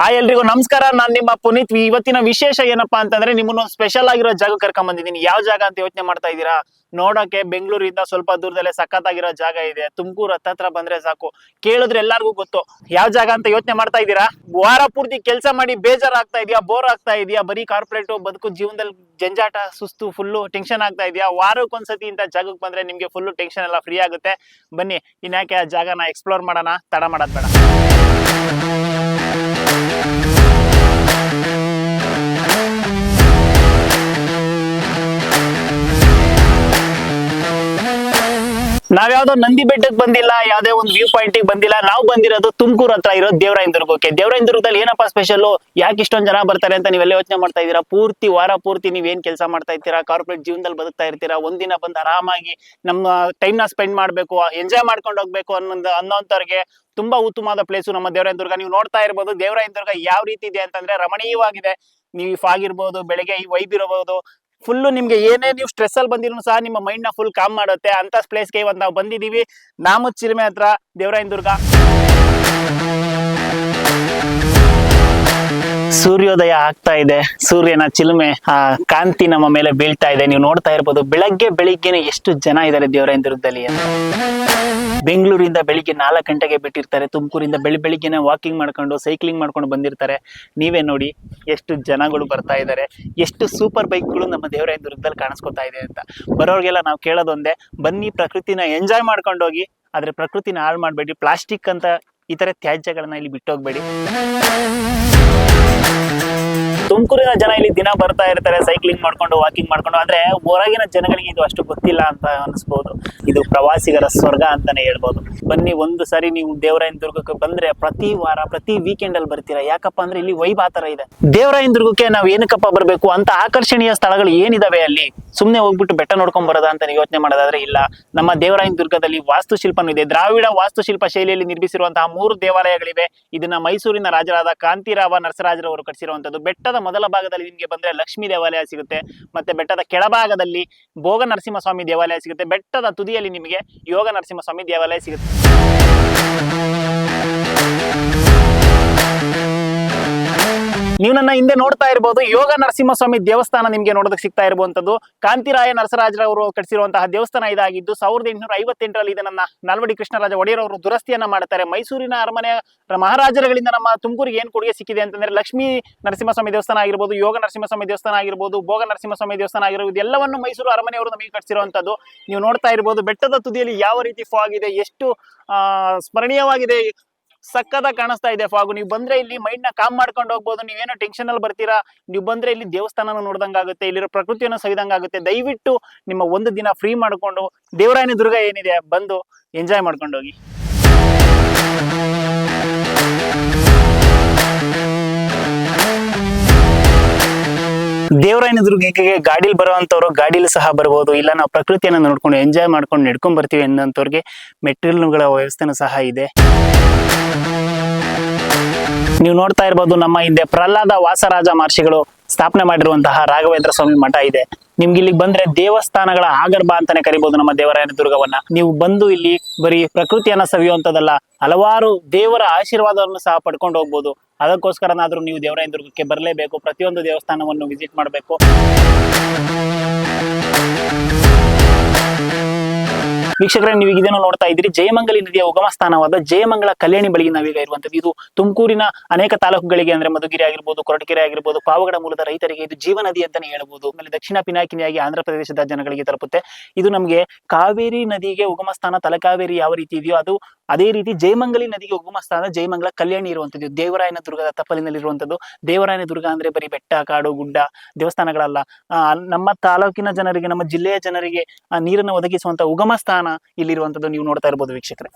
Hi ಎಲ್ರಿಗೂ ನಮಸ್ಕಾರ. ನಾನ್ ನಿಮ್ಮ ಪುನೀತ್. ಇವತ್ತಿನ ವಿಶೇಷ ಏನಪ್ಪಾ ಅಂತಂದ್ರೆ ನಿಮ್ಮನ್ನು ಸ್ಪೆಷಲ್ ಆಗಿರೋ ಜಾಗ ಕರ್ಕೊಂಡ್ ಬಂದಿದ್ದೀನಿ. ಯಾವ ಜಾಗ ಅಂತ ಯೋಚನೆ ಮಾಡ್ತಾ ಇದ್ದೀರಾ? ನೋಡೋಕೆ ಬೆಂಗಳೂರಿಂದ ಸ್ವಲ್ಪ ದೂರದಲ್ಲೇ ಸಖತ್ತಾಗಿರೋ ಜಾಗ ಇದೆ. ತುಮಕೂರು ಹತ್ತತ್ರ ಬಂದ್ರೆ ಸಾಕು. ಕೇಳಿದ್ರೆ ಎಲ್ಲರಿಗೂ ಗೊತ್ತು. ಯಾವ ಜಾಗ ಅಂತ ಯೋಚನೆ ಮಾಡ್ತಾ ಇದ್ದೀರಾ? ವಾರ ಪೂರ್ತಿ ಕೆಲಸ ಮಾಡಿ ಬೇಜಾರಾಗ್ತಾ ಇದೆಯಾ? ಬೋರ್ ಆಗ್ತಾ ಇದೆಯಾ? ಬರೀ ಕಾರ್ಪೊರೇಟ್ ಬದುಕು ಜೀವನದಲ್ಲಿ ಜಂಜಾಟ, ಸುಸ್ತು ಫುಲ್ಲು ಟೆನ್ಷನ್ ಆಗ್ತಾ ಇದೆಯಾ? ವಾರಕ್ಕೊಂದ್ಸತಿ ಇಂಥ ಜಾಗಕ್ಕೆ ಬಂದ್ರೆ ನಿಮ್ಗೆ ಫುಲ್ಲು ಟೆನ್ಷನ್ ಎಲ್ಲ ಫ್ರೀ ಆಗುತ್ತೆ. ಬನ್ನಿ, ಇನ್ಯಾಕೆ ಆ ಜಾಗನ ಎಕ್ಸ್ಪ್ಲೋರ್ ಮಾಡೋಣ? ತಡ ಮಾಡೋದ್ ಬೇಡ. ನಾವ್ಯಾವ್ದೋ ನಂದಿ ಬೆಟ್ಟಕ್ಕೆ ಬಂದಿಲ್ಲ, ಯಾವ್ದೇ ಒಂದು ವ್ಯೂ ಪಾಯಿಂಟ್ ಬಂದಿಲ್ಲ, ನಾವು ಬಂದಿರೋದು ತುಮಕೂರು ಹತ್ರ ಇರೋ ದೇವರಾಯನ ದುರ್ಗಕ್ಕೆ ದೇವರಾಯನ ದುರ್ಗದಲ್ಲಿ ಏನಪ್ಪಾ ಸ್ಪೆಷಲ್ ಯಾಕೆ ಇಷ್ಟೊಂದು ಜನ ಬರ್ತಾರೆ ಅಂತ ನೀವೆಲ್ಲ ಯೋಚನೆ ಮಾಡ್ತಾ ಇದ್ದೀರಾ? ಪೂರ್ತಿ ವಾರ ಪೂರ್ತಿ ನೀವೇನ್ ಕೆಲಸ ಮಾಡ್ತಾ ಇರ್ತೀರಾ? ಕಾರ್ಪೊರೇಟ್ ಜೀವನದಲ್ಲಿ ಬದುಕ್ತಾ ಇರ್ತೀರಾ? ಒಂದಿನ ಬಂದು ಆರಾಮಾಗಿ ನಮ್ಮ ಟೈಮ್ನ ಸ್ಪೆಂಡ್ ಮಾಡ್ಬೇಕು ಎಂಜಾಯ್ ಮಾಡ್ಕೊಂಡು ಹೋಗ್ಬೇಕು ಅನ್ನೋ ಅನ್ನೋಂಥವ್ರಿಗೆ ತುಂಬಾ ಉತ್ತಮವಾದ ಪ್ಲೇಸು ನಮ್ಮ ದೇವರಾಯನ ದುರ್ಗ ನೀವು ನೋಡ್ತಾ ಇರ್ಬೋದು ದೇವರಾಯನ ದುರ್ಗ ಯಾವ ರೀತಿ ಇದೆ ಅಂತಂದ್ರೆ ರಮಣೀಯವಾಗಿದೆ. ನೀವು ಇಫ್ ಆಗಿರ್ಬೋದು ಬೆಳಗ್ಗೆ ಈ ವೈಬ್ ಇರಬಹುದು ಫುಲ್ ನಿಮ್ಗೆ ಏನೇ ನೀವು ಸ್ಟ್ರೆಸ್ ಅಲ್ಲಿ ಬಂದಿರೂ ಸಹ ನಿಮ್ಮ ಮೈಂಡ್ನ ಫುಲ್ ಕಾಮ್ ಮಾಡುತ್ತೆ. ಅಂತ ಪ್ಲೇಸ್ಗೆ ಇವತ್ತು ನಾವು ಬಂದಿದೀವಿ ನಾಮದ್ ಚಿಲ್ಮೆ ಹತ್ರ ದೇವರಾಯನ ದುರ್ಗ. ಸೂರ್ಯೋದಯ ಆಗ್ತಾ ಇದೆ. ಸೂರ್ಯನ ಚಿಲುಮೆ, ಆ, ಕಾಂತಿ ನಮ್ಮ ಮೇಲೆ ಬೀಳ್ತಾ ಇದೆ. ನೀವು ನೋಡ್ತಾ ಇರ್ಬೋದು, ಬೆಳಗ್ಗೆ ಬೆಳಿಗ್ಗೆನೆ ಎಷ್ಟು ಜನ ಇದ್ದಾರೆ ದೇವರ ದುರ್ಗದಲ್ಲಿ ಅಂತ. ಬೆಂಗಳೂರಿಂದ ಬೆಳಿಗ್ಗೆ ನಾಲ್ಕು ಗಂಟೆಗೆ ಬಿಟ್ಟಿರ್ತಾರೆ. ತುಮಕೂರಿಂದ ಬೆಳಿ, ಬೆಳಿಗ್ಗೆನೆ ವಾಕಿಂಗ್ ಮಾಡ್ಕೊಂಡು ಸೈಕ್ಲಿಂಗ್ ಮಾಡ್ಕೊಂಡು ಬಂದಿರ್ತಾರೆ. ನೀವೇ ನೋಡಿ ಎಷ್ಟು ಜನಗಳು ಬರ್ತಾ ಇದ್ದಾರೆ. ಎಷ್ಟು ಸೂಪರ್ ಬೈಕ್ಗಳು ನಮ್ಮ ದೇವರ ದುರ್ಗದಲ್ಲಿ ಕಾಣಿಸ್ಕೊತಾ ಇದೆ ಅಂತ. ಬರೋರಿಗೆಲ್ಲ ನಾವು ಕೇಳೋದೊಂದೇ, ಬನ್ನಿ ಪ್ರಕೃತಿನ ಎಂಜಾಯ್ ಮಾಡ್ಕೊಂಡು ಹೋಗಿ ಆದ್ರೆ ಪ್ರಕೃತಿನ ಹಾಳು ಮಾಡಬೇಡಿ. ಪ್ಲಾಸ್ಟಿಕ್ ಅಂತ ಈ ತ್ಯಾಜ್ಯಗಳನ್ನ ಇಲ್ಲಿ ಬಿಟ್ಟೋಗ್ಬೇಡಿ. Thank you. ತುಮಕೂರಿನ ಜನ ಇಲ್ಲಿ ದಿನ ಬರ್ತಾ ಇರ್ತಾರೆ ಸೈಕ್ಲಿಂಗ್ ಮಾಡ್ಕೊಂಡು ವಾಕಿಂಗ್ ಮಾಡ್ಕೊಂಡು. ಆದ್ರೆ ಹೊರಗಿನ ಜನಗಳಿಗೆ ಇದು ಅಷ್ಟು ಗೊತ್ತಿಲ್ಲ ಅಂತ ಅನಿಸ್ಬೋದು. ಇದು ಪ್ರವಾಸಿಗರ ಸ್ವರ್ಗ ಅಂತಾನೆ ಹೇಳ್ಬೋದು. ಬನ್ನಿ, ಒಂದು ಸಾರಿ ನೀವು ದೇವರಾಯನ ದುರ್ಗಕ್ಕೆ ಬಂದ್ರೆ ಪ್ರತಿ ವಾರ, ಪ್ರತಿ ವೀಕೆಂಡ್ ಅಲ್ಲಿ ಬರ್ತೀರಾ? ಯಾಕಪ್ಪ ಅಂದ್ರೆ ಇಲ್ಲಿ ವೈಬ್ ಆತರ ಇದೆ. ದೇವರಾಯನ ದುರ್ಗಕ್ಕೆ ನಾವು ಏನಕ್ಕಪ್ಪ ಬರ್ಬೇಕು ಅಂತ ಆಕರ್ಷಣೀಯ ಸ್ಥಳಗಳು ಏನಿದಾವೆ ಅಲ್ಲಿ? ಸುಮ್ನೆ ಹೋಗ್ಬಿಟ್ಟು ಬೆಟ್ಟ ನೋಡ್ಕೊಂಡ್ ಬರೋದ ಅಂತ ಯೋಚನೆ ಮಾಡೋದಾದ್ರೆ ಇಲ್ಲ. ನಮ್ಮ ದೇವರಾಯನ ದುರ್ಗದಲ್ಲಿ ವಾಸ್ತುಶಿಲ್ಪನೂ ಇದೆ. ದ್ರಾವಿಡ ವಾಸ್ತುಶಿಲ್ಪ ಶೈಲಿಯಲ್ಲಿ ನಿರ್ಮಿಸಿರುವಂತಹ ಮೂರು ದೇವಾಲಯಗಳಿವೆ. ಇದನ್ನ ಮೈಸೂರಿನ ರಾಜರಾದ ಕಾಂತಿರಾವ ನರಸರಾಜರವರು ಕಟ್ಟಿಸಿರುವಂತದ್ದು ಬೆಟ್ಟದ ಮೊದಲ ಭಾಗದಲ್ಲಿ ನಿಮಗೆ ಬಂದ್ರೆ ಲಕ್ಷ್ಮೀ ದೇವಾಲಯ ಸಿಗುತ್ತೆ, ಮತ್ತೆ ಬೆಟ್ಟದ ಕೆಳಭಾಗದಲ್ಲಿ ಭೋಗ ನರಸಿಂಹಸ್ವಾಮಿ ದೇವಾಲಯ ಸಿಗುತ್ತೆ, ಬೆಟ್ಟದ ತುದಿಯಲ್ಲಿ ನಿಮಗೆ ಯೋಗ ನರಸಿಂಹಸ್ವಾಮಿ ದೇವಾಲಯ ಸಿಗುತ್ತೆ. ನೀವು ನನ್ನ ಹಿಂದೆ ನೋಡ್ತಾ ಇರಬಹುದು ಯೋಗ ನರಸಿಂಹಸ್ವಾಮಿ ದೇವಸ್ಥಾನ ನಿಮ್ಗೆ ನೋಡೋದಕ್ಕೆ ಸಿಗ್ತಾ ಇರುವಂತದ್ದು ಕಾಂತಿರಾಯ ನರಸರಾಜರವರು ಕಟ್ಟಿಸಿರುವಂತಹ ದೇವಸ್ಥಾನ ಇದಾಗಿದ್ದು, ಸಾವಿರದ ಎಂಟುನೂರ ಐವತ್ತೆಂಟರಲ್ಲಿ ಇದನ್ನ ನಾಲ್ವಡಿ ಕೃಷ್ಣರಾಜ ಒಡೆಯರ್ ಅವರು ದುರಸ್ತಿಯನ್ನ ಮಾಡ್ತಾರೆ. ಮೈಸೂರಿನ ಅರಮನೆ, ಮಹಾರಾಜರಗಳಿಂದ ನಮ್ಮ ತುಮಕೂರಿಗೆ ಏನ್ ಕೊಡುಗೆ ಸಿಕ್ಕಿದೆ ಅಂತಂದ್ರೆ ಲಕ್ಷ್ಮೀ ನರಸಿಂಹಸ್ವಾಮಿ ದೇವಸ್ಥಾನ ಆಗಿರ್ಬೋದು, ಯೋಗ ನರಸಿಂಹಸ್ವಾಮಿ ದೇವಸ್ಥಾನ ಆಗಿರ್ಬೋದು, ಭೋಗ ನರಸಿಂಹಸ್ವಾಮಿ ದೇವಸ್ಥಾನ ಆಗಿರ್ಬೋದು, ಎಲ್ಲವನ್ನು ಮೈಸೂರು ಅರಮನೆಯವರು ನಮಗೆ ಕಟ್ಟಿಸಿರುವಂತದ್ದು ನೀವು ನೋಡ್ತಾ ಇರ್ಬೋದು ಬೆಟ್ಟದ ತುದಿಯಲ್ಲಿ ಯಾವ ರೀತಿ ಫಾಗ್ ಇದೆ, ಎಷ್ಟು ಸ್ಮರಣೀಯವಾಗಿದೆ ಸಕ್ಕದ ಕಾಣಿಸ್ತಾ ಇದೆ ಫಾಗು. ನೀವು ಬಂದ್ರೆ ಇಲ್ಲಿ ಮೈಂಡ್ನ ಕಾಮ್ ಮಾಡ್ಕೊಂಡು ಹೋಗ್ಬೋದು. ನೀವೇನೋ ಟೆನ್ಷನ್ ಅಲ್ಲಿ ಬರ್ತೀರಾ? ನೀವು ಬಂದ್ರೆ ಇಲ್ಲಿ ದೇವಸ್ಥಾನ ನೋಡ್ದಂಗಾಗುತ್ತೆ ಇಲ್ಲಿರೋ ಪ್ರಕೃತಿಯನ್ನು ಸವಿದಂಗಾಗುತ್ತೆ ದಯವಿಟ್ಟು ನಿಮ್ಮ ಒಂದು ದಿನ ಫ್ರೀ ಮಾಡ್ಕೊಂಡು ದೇವರಾಯನ ದುರ್ಗ ಏನಿದೆ ಬಂದು ಎಂಜಾಯ್ ಮಾಡ್ಕೊಂಡು ಹೋಗಿ. ದೇವರಾಯನ ದುರ್ಗಕ್ಕೆ ಗಾಡಿಲಿ ಬರುವಂತವ್ರು ಗಾಡಿಲಿ ಸಹ ಬರ್ಬೋದು. ಇಲ್ಲ ನಾವು ಪ್ರಕೃತಿಯನ್ನು ನೋಡ್ಕೊಂಡು ಎಂಜಾಯ್ ಮಾಡ್ಕೊಂಡು ನಡ್ಕೊಂಡ್ ಬರ್ತೀವಿ ಎಂದಂತವ್ರಿಗೆ ಮೆಟೀರಿಯಲ್ಗಳ ವ್ಯವಸ್ಥೆನೂ ಸಹ ಇದೆ. ನೀವು ನೋಡ್ತಾ ಇರ್ಬೋದು ನಮ್ಮ ಹಿಂದೆ ಪ್ರಹ್ಲಾದ ವಾಸರಾಜ ಮಹರ್ಷಿಗಳು ಸ್ಥಾಪನೆ ಮಾಡಿರುವಂತಹ ರಾಘವೇಂದ್ರ ಸ್ವಾಮಿ ಮಠ ಇದೆ. ನಿಮ್ಗೆ ಇಲ್ಲಿಗೆ ಬಂದ್ರೆ ದೇವಸ್ಥಾನಗಳ ಆಗರ್ಭ ಅಂತಾನೆ ಕರಿಬಹುದು ನಮ್ಮ ದೇವರಾಯನ ದುರ್ಗವನ್ನ. ನೀವು ಬಂದು ಇಲ್ಲಿ ಬರೀ ಪ್ರಕೃತಿಯನ್ನ ಸವಿಯುವಂತದಲ್ಲ ಹಲವಾರು ದೇವರ ಆಶೀರ್ವಾದವನ್ನು ಸಹ ಪಡ್ಕೊಂಡು ಹೋಗ್ಬೋದು. ಅದಕ್ಕೋಸ್ಕರನಾದ್ರೂ ನೀವು ದೇವರಾಯನ ದುರ್ಗಕ್ಕೆ ಬರಲೇಬೇಕು, ಪ್ರತಿಯೊಂದು ದೇವಸ್ಥಾನವನ್ನು ವಿಸಿಟ್ ಮಾಡಬೇಕು. ವೀಕ್ಷಕರೇ, ನೀವು ಇದನ್ನು ನೋಡ್ತಾ ಇದ್ದೀರಿ. ಜಯಮಂಗಲಿ ನದಿಯ ಉಗಮ ಸ್ಥಾನವಾದ ಜಯಮಂಗಲ ಕಲ್ಯಾಣಿ ಬಳಿಗೆ ನಾವೀಗ ಇರುವಂತದ್ದು ಇದು ತುಮಕೂರಿನ ಅನೇಕ ತಾಲೂಕುಗಳಿಗೆ ಅಂದ್ರೆ ಮಧುಗಿರಿ ಆಗಿರ್ಬೋದು, ಕೊರಟಗೆರೆ ಆಗಿರ್ಬೋದು, ಪಾವಗಡ ಮೂಲದ ರೈತರಿಗೆ ಇದು ಜೀವ ನದಿ ಅಂತಾನೆ ಹೇಳ್ಬೋದು. ಆಮೇಲೆ ದಕ್ಷಿಣ ಪಿನಾಕಿನಿಯಾಗಿ ಆಂಧ್ರ ಪ್ರದೇಶದ ಜನಗಳಿಗೆ ತಲುಪುತ್ತೆ. ಇದು ನಮಗೆ ಕಾವೇರಿ ನದಿಗೆ ಉಗಮ ಸ್ಥಾನ, ತಲಕಾವೇರಿ ಯಾವ ರೀತಿ ಇದೆಯೋ ಅದು ಅದೇ ರೀತಿ ಜಯಮಂಗಲಿ ನದಿಗೆ ಉಗಮ ಸ್ಥಾನ, ಜಯಮಂಗಲ ಕಲ್ಯಾಣಿ ಇರುವಂತದ್ದು ದೇವರಾಯನ ದುರ್ಗದ ತಪ್ಪಲಿನಲ್ಲಿರುವಂತದ್ದು ದೇವರಾಯನ ದುರ್ಗ ಅಂದ್ರೆ ಬರೀ ಬೆಟ್ಟ, ಕಾಡು, ಗುಡ್ಡ, ದೇವಸ್ಥಾನಗಳಲ್ಲ. ನಮ್ಮ ತಾಲೂಕಿನ ಜನರಿಗೆ, ನಮ್ಮ ಜಿಲ್ಲೆಯ ಜನರಿಗೆ ನೀರನ್ನು ಒದಗಿಸುವಂತ ಉಗಮ ಸ್ಥಾನ ಇಲ್ಲಿರುವಂತದ್ದು ನೀವು ನೋಡ್ತಾ ಇರ್ಬೋದು ವೀಕ್ಷಕರೇ.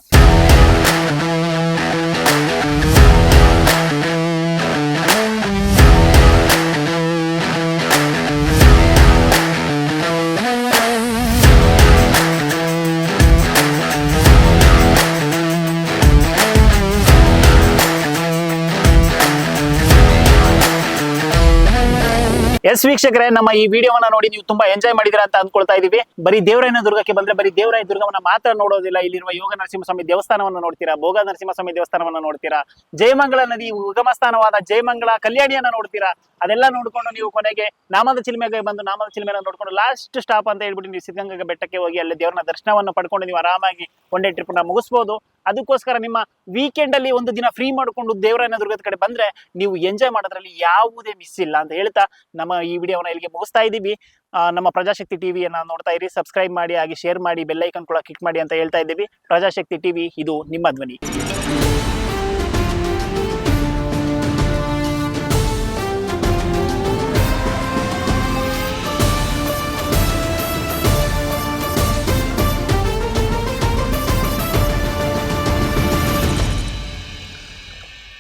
ಎಸ್ ವೀಕ್ಷಕರೇ, ನಮ್ಮ ಈ ವಿಡಿಯೋವನ್ನ ನೋಡಿ ನೀವು ತುಂಬಾ ಎಂಜಾಯ್ ಮಾಡಿದಿರ ಅಂತ ಅನ್ಕೊಳ್ತಾ ಇದೀವಿ. ಬರೀ ದೇವರಾಯನ ದುರ್ಗಕ್ಕೆ ಬಂದ್ರೆ ಬರೀ ದೇವರಾಯ ದುರ್ಗವನ್ನ ಮಾತ್ರ ನೋಡೋದಿಲ್ಲ. ಇಲ್ಲಿರುವ ಯೋಗ ನರಸಿಂಹಸ್ವಾಮಿ ದೇವಸ್ಥಾನವನ್ನು ನೋಡ್ತೀರಾ, ಭೋಗ ನರಸಿಂಹಸ್ವಾಮಿ ದೇವಸ್ಥಾನವನ್ನು ನೋಡ್ತೀರಾ ಜಯಮಂಗಳ ನದಿ ಉಗಮ ಸ್ಥಾನವಾದ ಜಯಮಂಗಳ ಕಲ್ಯಾಣಿಯನ್ನ ನೋಡ್ತೀರಾ, ಅದೆಲ್ಲ ನೋಡ್ಕೊಂಡು ನೀವು ಕೊನೆಗೆ ನಾಮದ ಚಿಲ್ಮೆಗೆ ಬಂದು ನಾಮದ ಚಿಲ್ಮೆನ ನೋಡ್ಕೊಂಡು ಲಾಸ್ಟ್ ಸ್ಟಾಪ್ ಅಂತ ಹೇಳ್ಬಿಟ್ಟು ನೀವು ಸಿದ್ಧಗಂಗಾ ಬೆಟ್ಟಕ್ಕೆ ಹೋಗಿ ಅಲ್ಲಿ ದೇವರನ್ನ ದರ್ಶನವನ್ನು ಪಡ್ಕೊಂಡು ನೀವು ಆರಾಮಾಗಿ ಡೇ ಟ್ರಿಪ್ನ ಮುಗಿಸ್ಬೋದು. ಅದಕ್ಕೋಸ್ಕರ ನಿಮ್ಮ ವೀಕೆಂಡ್ ಅಲ್ಲಿ ಒಂದು ದಿನ ಫ್ರೀ ಮಾಡಿಕೊಂಡು ದೇವರಾಯನ ದುರ್ಗದ ಕಡೆ ಬಂದ್ರೆ ನೀವು ಎಂಜಾಯ್ ಮಾಡೋದ್ರಲ್ಲಿ ಯಾವುದೇ ಮಿಸ್ ಇಲ್ಲ ಅಂತ ಹೇಳ್ತಾ ನಮ್ಮ ಈ ವಿಡಿಯೋವನ್ನ ಇಲ್ಲಿಗೆ ಮುಗಿಸ್ತಾ ಇದ್ದೀವಿ. ನಮ್ಮ ಪ್ರಜಾಶಕ್ತಿ ಟಿವಿಯನ್ನ ನೋಡ್ತಾ ಇರಿ ಸಬ್ಸ್ಕ್ರೈಬ್ ಮಾಡಿ, ಹಾಗೆ ಶೇರ್ ಮಾಡಿ ಬೆಲ್ಲೈಕನ್ ಕೂಡ ಕ್ಲಿಕ್ ಮಾಡಿ ಅಂತ ಹೇಳ್ತಾ ಇದ್ದೀವಿ. ಪ್ರಜಾಶಕ್ತಿ ಟಿವಿ ಇದು ನಿಮ್ಮ ಧ್ವನಿ.